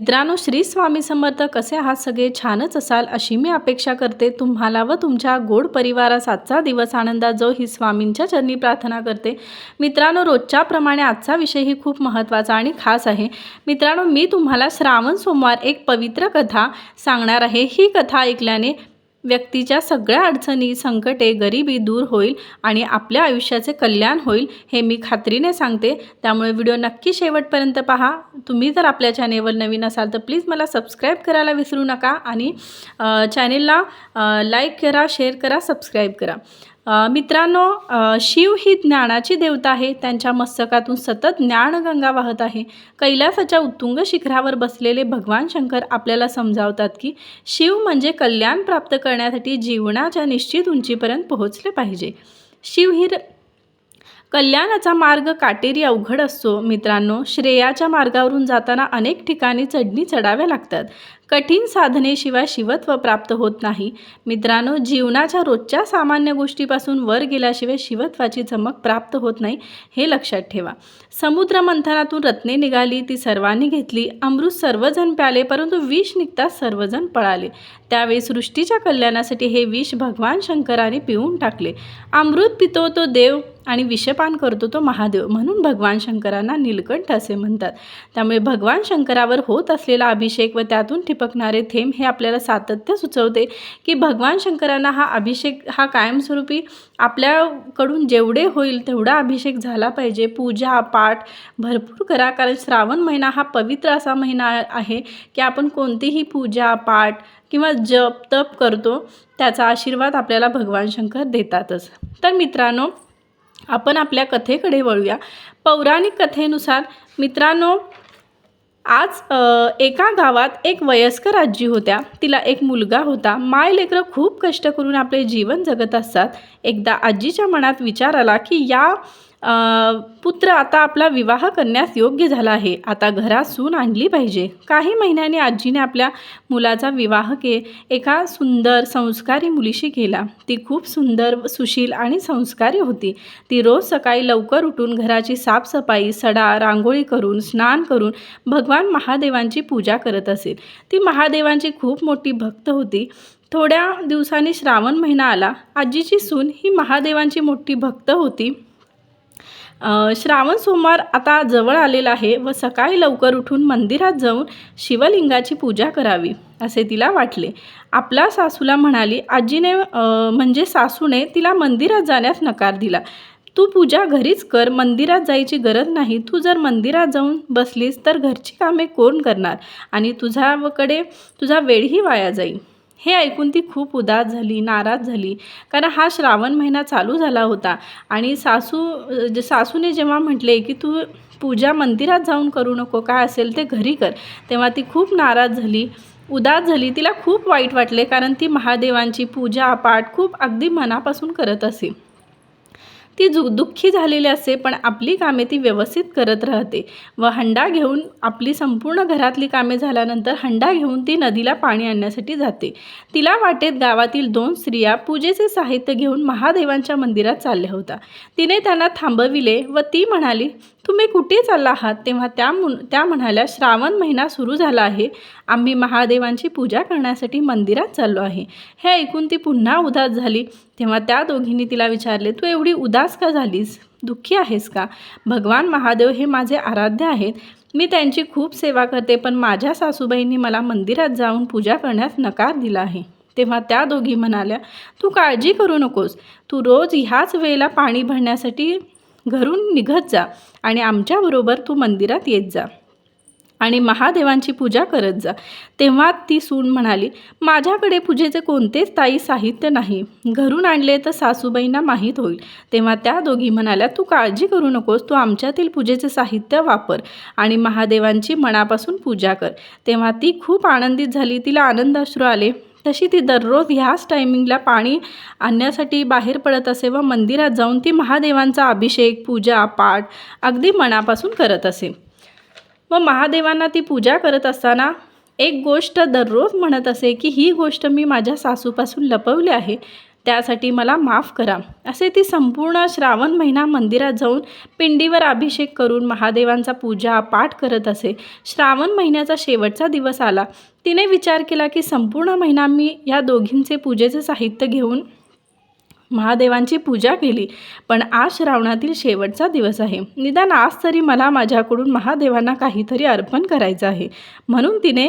मित्रांनो श्री स्वामी समर्थ कसे आहात? सगळे छानच असाल अशी मी अपेक्षा करते. तुम्हाला व तुमच्या गोड परिवारास आजचा दिवस आनंदात जो ही स्वामींच्या चरणी प्रार्थना करते. मित्रांनो रोजच्याप्रमाणे आजचा विषयही खूप महत्त्वाचा आणि खास आहे. मित्रांनो मी तुम्हाला श्रावण सोमवार एक पवित्र कथा सांगणार आहे. ही कथा ऐकल्याने व्यक्तीच्या सगळ्या अडचणी संकटे गरिबी दूर होईल आणि आपल्या आयुष्याचे कल्याण होईल हे मी खात्रीने सांगते. त्यामुळे व्हिडिओ नक्की शेवटपर्यंत पहा. तुम्ही जर आपल्या चॅनेलवर नवीन असाल तर प्लीज मला सबस्क्राईब करायला विसरू नका आणि चॅनेलला लाईक करा शेअर करा सबस्क्राईब करा. मित्रांनो शिव ही ज्ञानाची देवता आहे. त्यांच्या मस्तकातून सतत ज्ञानगंगा वाहत आहे. कैलासाच्या उत्तुंग शिखरावर बसलेले भगवान शंकर आपल्याला समजावतात की शिव म्हणजे कल्याण प्राप्त करण्यासाठी जीवनाच्या निश्चित उंचीपर्यंत पोहोचले पाहिजे. शिव ही र- कल्याणाचा मार्ग काटेरी अवघड असतो. मित्रांनो श्रेयाच्या मार्गावरून जाताना अनेक ठिकाणी चढणी चढाव्या लागतात. कठीण साधनेशिवाय शिवत्व प्राप्त होत नाही. मित्रांनो जीवनाच्या रोजच्या सामान्य गोष्टीपासून वर गेल्याशिवाय शिवत्वाची चमक प्राप्त होत नाही हे लक्षात ठेवा. समुद्र मंथनातून रत्ने निघाली ती सर्वांनी घेतली. अमृत सर्वजण प्याले परंतु विष निघताच सर्वजण पळाले. त्यावेळी सृष्टीच्या कल्याणासाठी हे विष भगवान शंकराने पिऊन टाकले. अमृत पितो तो देव आणि विषपान करतो तो महादेव म्हणून भगवान शंकरांना नीलकंठ असे म्हणतात. त्यामुळे भगवान शंकरावर होत असलेला अभिषेक व त्यातून ठिपकणारे थेंब हे आपल्याला सातत्य सुचवते की भगवान शंकरांना हा अभिषेक हा कायमस्वरूपी आपल्याकडून जेवढे होईल तेवढा अभिषेक झाला पाहिजे. पूजा पाठ भरपूर करा. कारण श्रावण महिना हा पवित्र असा महिना आहे की आपण कोणतीही पूजा पाठ किंवा जप तप करतो त्याचा आशीर्वाद आपल्याला भगवान शंकर देतातच. तर मित्रांनो आपण आपल्या कथेकडे वळूया. पौराणिक कथेनुसार मित्रांनो आज एका गावात एक वयस्कर आजी होत्या. तिला एक मुलगा होता. माय लेकरं खूप कष्ट करून आपले जीवन जगत असतात. एकदा आजीच्या मनात विचार आला की या पुत्र आता आपला विवाह करण्यास योग्य झाला आहे. आता घरात सून आणली पाहिजे. काही महिन्यांनी आजीने आपल्या मुलाचा विवाह के एका सुंदर संस्कारी मुलीशी केला. ती खूप सुंदर सुशील आणि संस्कारी होती. ती रोज सकाळी लवकर उठून घराची साफसफाई सडा रांगोळी करून स्नान करून भगवान महादेवांची पूजा करत असेल ती महादेवांची खूप मोठी भक्त होती. थोड्या दिवसांनी श्रावण महिना आला. आजीची सून ही महादेवांची मोठी भक्त होती. श्रावण सोमवार आता जवळ आलेला आहे व सकाळी लवकर उठून मंदिरात जाऊन शिवलिंगाची पूजा करावी असे तिला वाटले. आपल्या सासूला म्हणाली आजीने म्हणजे सासूने तिला मंदिरात जाण्यास नकार दिला. तू पूजा घरीच कर मंदिरात जायची गरज नाही. तू जर मंदिरात जाऊन बसलीस तर घरची कामे कोण करणार? आणि तुझ्याकडे तुझा वेळही वाया जाईल. हे ऐकून ती खूप उदास झाली नाराज झाली. कारण हा श्रावण महिना चालू झाला होता आणि सासू जे सासूने जेव्हा म्हटले की तू पूजा मंदिरात जाऊन करू नको काय असेल ते घरी कर तेव्हा ती खूप नाराज झाली. उदास झाली तिला खूप वाईट वाटले कारण ती महादेवांची पूजा पाठ खूप अगदी मनापासून करत असे. ती जु दुःखी झालेली असते पण आपली कामे ती व्यवस्थित करत राहते. व हंडा घेऊन आपली संपूर्ण घरातली कामे झाल्यानंतर हंडा घेऊन ती नदीला पाणी आणण्यासाठी जाते. तिला वाटेत गावातील दोन स्त्रिया पूजेचे साहित्य घेऊन महादेवांच्या मंदिरात चालल्या होत्या. तिने त्यांना थांबविले व ती म्हणाली तुम्ही कुठे चालला आहात? तेव्हा त्या मुन त्या म्हणाल्या श्रावण महिना सुरू झाला आहे. आम्ही महादेवांची पूजा करण्यासाठी मंदिरात चाललो आहे. हे ऐकून ती पुन्हा उदास झाली. तेव्हा त्या दोघींनी तिला विचारले तू एवढी उदास का झालीस? दुःखी आहेस का? भगवान महादेव हे माझे आराध्य आहेत. मी त्यांची खूप सेवा करते पण माझ्या सासूबाईंनी मला मंदिरात जाऊन पूजा करण्यास नकार दिला आहे. तेव्हा त्या दोघी म्हणाल्या तू काळजी करू नकोस. तू रोज ह्याच वेळेला पाणी भरण्यासाठी घरून निघत जा आणि आमच्याबरोबर तू मंदिरात येत जा. आणि महादेवांची पूजा करत जा. तेव्हा ती सून म्हणाली माझ्याकडे पूजेचे कोणतेच ताई साहित्य नाही. घरून आणले तर सासूबाईंना माहीत होईल तेव्हा त्या दोघी म्हणाल्या तू काळजी करू नकोस. तू आमच्यातील पूजेचे साहित्य वापर आणि महादेवांची मनापासून पूजा कर तेव्हा ती खूप आनंदित झाली. तिला आनंद अश्रू आले. तशी ती दररोज ह्याच टायमिंगला पाणी आणण्यासाठी बाहेर पडत असे व मंदिरात जाऊन ती महादेवांचा अभिषेक पूजा पाठ अगदी मनापासून करत असे. व महादेवांना ती पूजा करत असताना एक गोष्ट दररोज म्हणत असे की ही गोष्ट मी माझ्या सासूपासून लपवली आहे. त्यासाठी मला माफ करा. असे ती संपूर्ण श्रावण महिना मंदिरात जाऊन पिंडीवर अभिषेक करून महादेवांचा पूजा पाठ करत असे. श्रावण महिन्याचा शेवटचा दिवस आला. तिने विचार केला की संपूर्ण महिना मी या दोघींचे पूजेचे साहित्य घेऊन महादेवांची पूजा केली. पण आज श्रावणातील शेवटचा दिवस आहे. निदान आज तरी मला माझ्याकडून महादेवांना काहीतरी अर्पण करायचं आहे. म्हणून तिने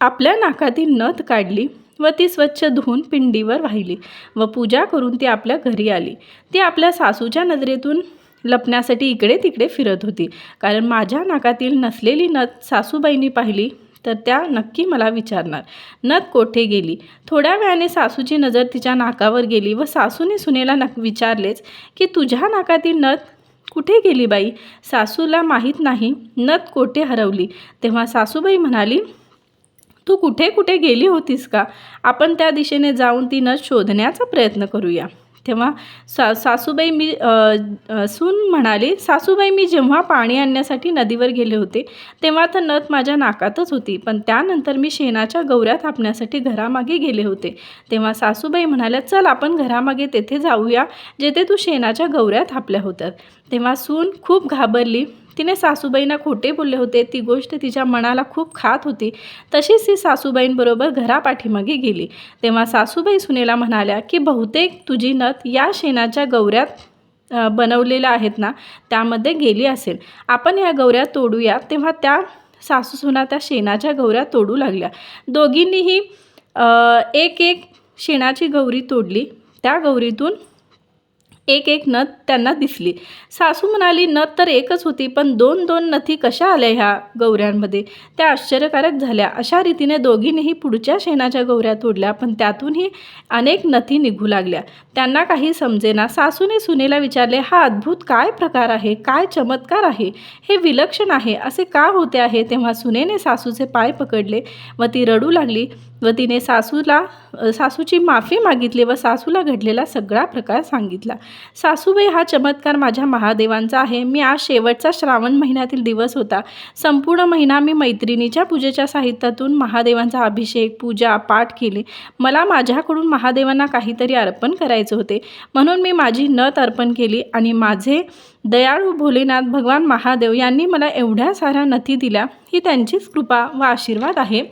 आपल्या नाकातील नथ काढली. व ती स्वच्छ धुवून पिंडीवर वाहिली व पूजा करून ती आपल्या घरी आली. ती आपल्या सासूच्या नजरेतून लपण्यासाठी इकडे तिकडे फिरत होती. कारण माझ्या नाकातील नसलेली नथ सासूबाईंनी पाहिली तर त्या नक्की मला विचारणार. नथ कोठे गेली? थोड्या वेळाने सासूची नजर तिच्या नाकावर गेली व सासूने सुनेला नक विचारलेच की तुझ्या नाकातील नथ कुठे गेली बाई? सासूला माहीत नाही नथ कोठे हरवली. तेव्हा सासूबाई म्हणाली तू कुठे कुठे गेली होतीस का? आपण त्या दिशेने जाऊन ती नथ शोधण्याचा प्रयत्न करूया. तेव्हा सा सासूबाई मी सून म्हणाली सासूबाई मी जेव्हा पाणी आणण्यासाठी नदीवर गेले होते तेव्हा तर नथ माझ्या नाकातच होती. पण त्यानंतर मी शेणाच्या गौऱ्या थापण्यासाठी घरामागे गेले होते. तेव्हा सासूबाई म्हणाल्या चल आपण घरामागे तेथे जाऊया जेथे तू शेणाच्या गौऱ्या थापल्या होत्या. तेव्हा सून खूप घाबरली. तिने सासूबाईंना खोटे बोलले होते. ती गोष्ट तिच्या मनाला खूप खात होती. तशीच ती सासूबाईंबरोबर घरापाठीमागे गेली. तेव्हा सासूबाई सुनेला म्हणाल्या की बहुतेक तुझी नथ या शेणाच्या गौऱ्यात बनवलेल्या आहेत ना? त्यामध्ये गेली असेल. आपण या गौऱ्या तोडूया. तेव्हा त्या सासू सुना त्या शेणाच्या गौऱ्या तोडू लागल्या. दोघींनीही एक एक शेणाची गौरी तोडली. त्या गौरीतून एक एक नथ त्यांना दिसली. सासू म्हणाली नथ तर एकच होती पण दोन दोन नथी कशा आल्या ह्या गौऱ्यांमध्ये? त्या आश्चर्यकारक झाल्या. अशा रीतीने दोघींनीही पुढच्या शेणाच्या गौऱ्या तोडल्या पण त्यातूनही अनेक नथी निघू लागल्या. त्यांना काही समजेना. सासूने सुनेला विचारले हा अद्भुत काय प्रकार आहे? काय चमत्कार आहे? हे विलक्षण आहे. असे का होते आहे? तेव्हा सुनेने सासूचे पाय पकडले व ती रडू लागली. व तिने सासूला सासूची माफी मागितली व सासूला घडलेला सगळा प्रकार सांगितला. सासूबाई हा चमत्कार माझ्या महादेवांचा आहे. मी आज शेवटचा श्रावण महिन्यातील दिवस होता. संपूर्ण महिना मी मैत्रिणीच्या पूजेच्या साहित्यातून महादेवांचा अभिषेक पूजा पाठ केले. मला माझ्याकडून महादेवांना काहीतरी अर्पण करायचे होते. म्हणून मी माझी नत अर्पण केली आणि माझे दयाळू भोलेनाथ भगवान महादेव यांनी मला एवढ्या साऱ्या नथी दिल्या. ही त्यांचीच कृपा व आशीर्वाद आहे.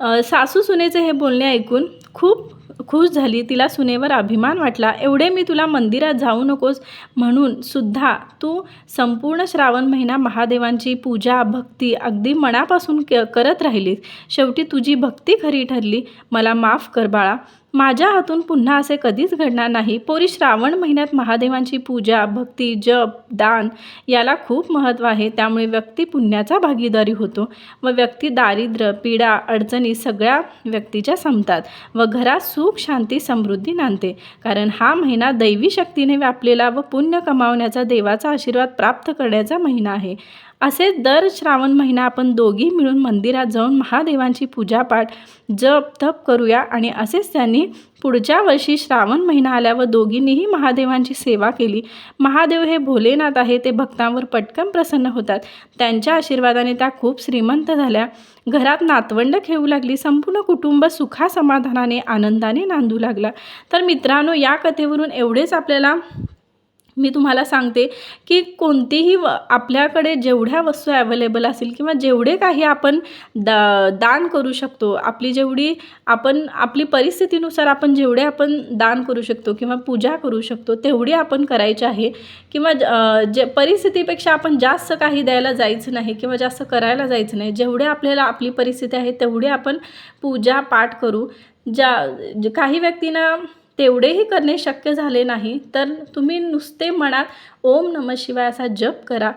सासू सुनेचे हे बोलणे ऐकून खूप खुश झाली. तिला सुनेवर अभिमान वाटला. एवढे मी तुला मंदिरात जाऊ नकोस म्हणून सुद्धा तू संपूर्ण श्रावण महिना महादेवांची पूजा भक्ती अगदी मनापासून क करत राहिलीस. शेवटी तुझी भक्ती खरी ठरली. मला माफ कर बाळा. माझ्या हातून पुन्हा असे कधीच घडणार नाही. पोरी श्रावण महिन्यात महादेवांची पूजा भक्ती जप दान याला खूप महत्त्व आहे. त्यामुळे व्यक्ती पुण्याचा भागीदारी होतो व व्यक्ती दारिद्र्य पीडा अडचणी सगळ्या व्यक्तीच्या संपतात व घरात सुख शांती समृद्धी नांदते. कारण हा महिना दैवी शक्तीने व्यापलेला व पुण्य कमावण्याचा देवाचा आशीर्वाद प्राप्त करण्याचा महिना आहे. असेच दर श्रावण महिना आपण दोघी मिळून मंदिरात जाऊन महादेवांची पूजापाठ जप तप करूया आणि असेच त्यांनी पुढच्या वर्षी श्रावण महिना आल्यावर दोघींनीही महादेवांची सेवा केली. महादेव हे भोलेनाथ आहे ते भक्तांवर पटकन प्रसन्न होतात. त्यांच्या आशीर्वादाने त्या खूप श्रीमंत झाल्या. घरात नातवंड खेळू लागली. संपूर्ण कुटुंब सुखासमाधानाने आनंदाने नांदू लागला. तर मित्रांनो या कथेवरून एवढेच आपल्याला मी तुम्हाला सांगते की कोणतीही व आपल्याकडे जेवढ्या वस्तू अवेलेबल असतील किंवा जेवढे काही आपण दा दान करू शकतो आपली जेवढी आपण आपली परिस्थितीनुसार आपण जेवढे आपण दान करू शकतो किंवा पूजा करू शकतो तेवढी आपण करायची आहे. किंवा ज- जे परिस्थितीपेक्षा आपण जास्त काही द्यायला जायचं नाही किंवा जास्त करायला जायचं नाही जेवढे आपल्याला आपली परिस्थिती आहे तेवढी आपण पूजा पाठ करू. ज्या काही व्यक्तींना तेवढेही करणे शक्य झाले नाही तर तुम्ही नुसते मनात ओम नम शिवाय असा जप करा.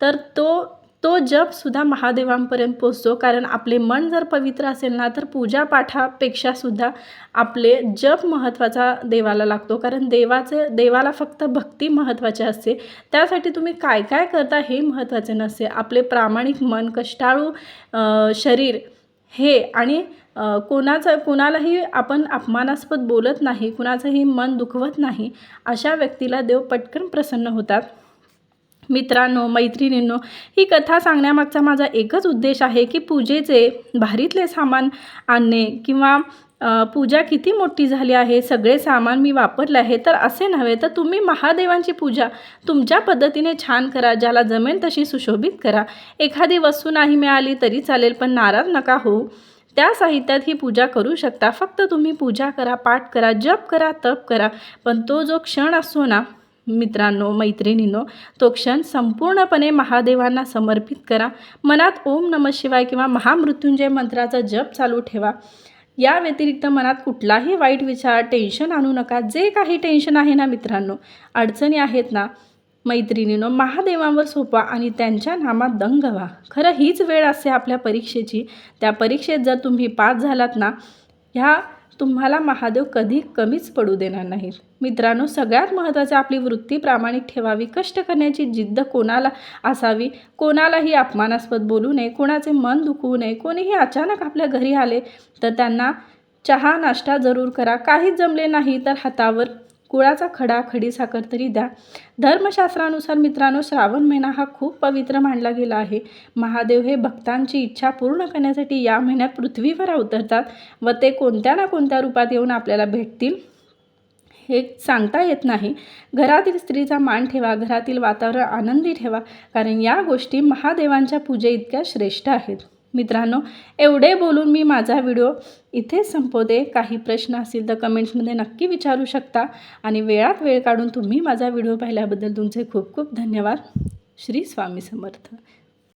तर तो तो जपसुद्धा महादेवांपर्यंत पोचतो कारण आपले मन जर पवित्र असेल ना तर पूजापाठापेक्षासुद्धा आपले जप महत्त्वाचा देवाला लागतो कारण देवाचे देवाला फक्त भक्ती महत्त्वाची असते. त्यासाठी तुम्ही काय काय करता हे महत्त्वाचे नसते. आपले प्रामाणिक मन कष्टाळू शरीर हे आणि कोणाचं कुणालाही आपण अपमानास्पद बोलत नाही कुणाचंही मन दुखवत नाही अशा व्यक्तीला देव पटकन प्रसन्न होतात. मित्रांनो मैत्रिणींनो ही कथा सांगण्यामागचा माझा एकच उद्देश आहे की पूजेचे भारीतले सामान आणणे किंवा पूजा किती मोठी झाली आहे सगळे सामान मी वापरले आहे तर असे नव्हे तर तुम्ही महादेवांची पूजा तुमच्या पद्धतीने छान करा ज्याला जमेल तशी सुशोभित करा. एखादी वस्तू नाही मिळाली तरी चालेल पण नाराज नका होऊ. त्या साहित्यात ही पूजा करू शकता. फक्त तुम्ही पूजा करा पाठ करा जप करा तप करा. पण तो जो क्षण असतो ना मित्रांनो मैत्रिणींनो तो क्षण संपूर्णपणे महादेवांना समर्पित करा. मनात ओम नम शिवाय किंवा महामृत्युंजय मंत्राचा जप चालू ठेवा. या व्यतिरिक्त मनात कुठलाही वाईट विचार टेन्शन आणू नका. जे काही टेन्शन आहे ना मित्रांनो अडचणी आहेत ना मैत्रिणीनं महादेवांवर सोपा आणि त्यांच्या नामात दंग व्हा खरं हीच वेळ असते आपल्या परीक्षेची. त्या परीक्षेत जर तुम्ही पास झालात ना ह्या तुम्हाला महादेव कधी कमीच पडू देणार नाहीत. मित्रांनो सगळ्यात महत्त्वाचं आपली वृत्ती प्रामाणिक ठेवावी कष्ट करण्याची जिद्द कोणाला असावी कोणालाही अपमानास्पद बोलू नये कोणाचे मन दुखवू नये कोणीही अचानक आपल्या घरी आले तर त्यांना चहा नाश्ता जरूर करा. काहीच जमले नाही तर हातावर कुळाचा खडा खडी साखर तरी द्या. धर्मशास्त्रानुसार मित्रांनो श्रावण महिना हा खूप पवित्र मानला गेला आहे. महादेव हे भक्तांची इच्छा पूर्ण करण्यासाठी या महिन्यात पृथ्वीवर अवतरतात व ते कोणत्या ना कोणत्या रूपात येऊन आपल्याला भेटतील हे सांगता येत नाही. घरातील स्त्रीचा मान ठेवा घरातील वातावरण आनंदी ठेवा कारण या गोष्टी महादेवांच्या पूजे इतक्या श्रेष्ठ आहेत. मित्रांनो एवढे बोलून मी माझा व्हिडिओ इथेच संपवते. काही प्रश्न असतील तर कमेंट्समध्ये नक्की विचारू शकता. आणि वेळात वेळ काढून तुम्ही माझा व्हिडिओ पाहिल्याबद्दल तुमचे खूप खूप धन्यवाद. श्री स्वामी समर्थ.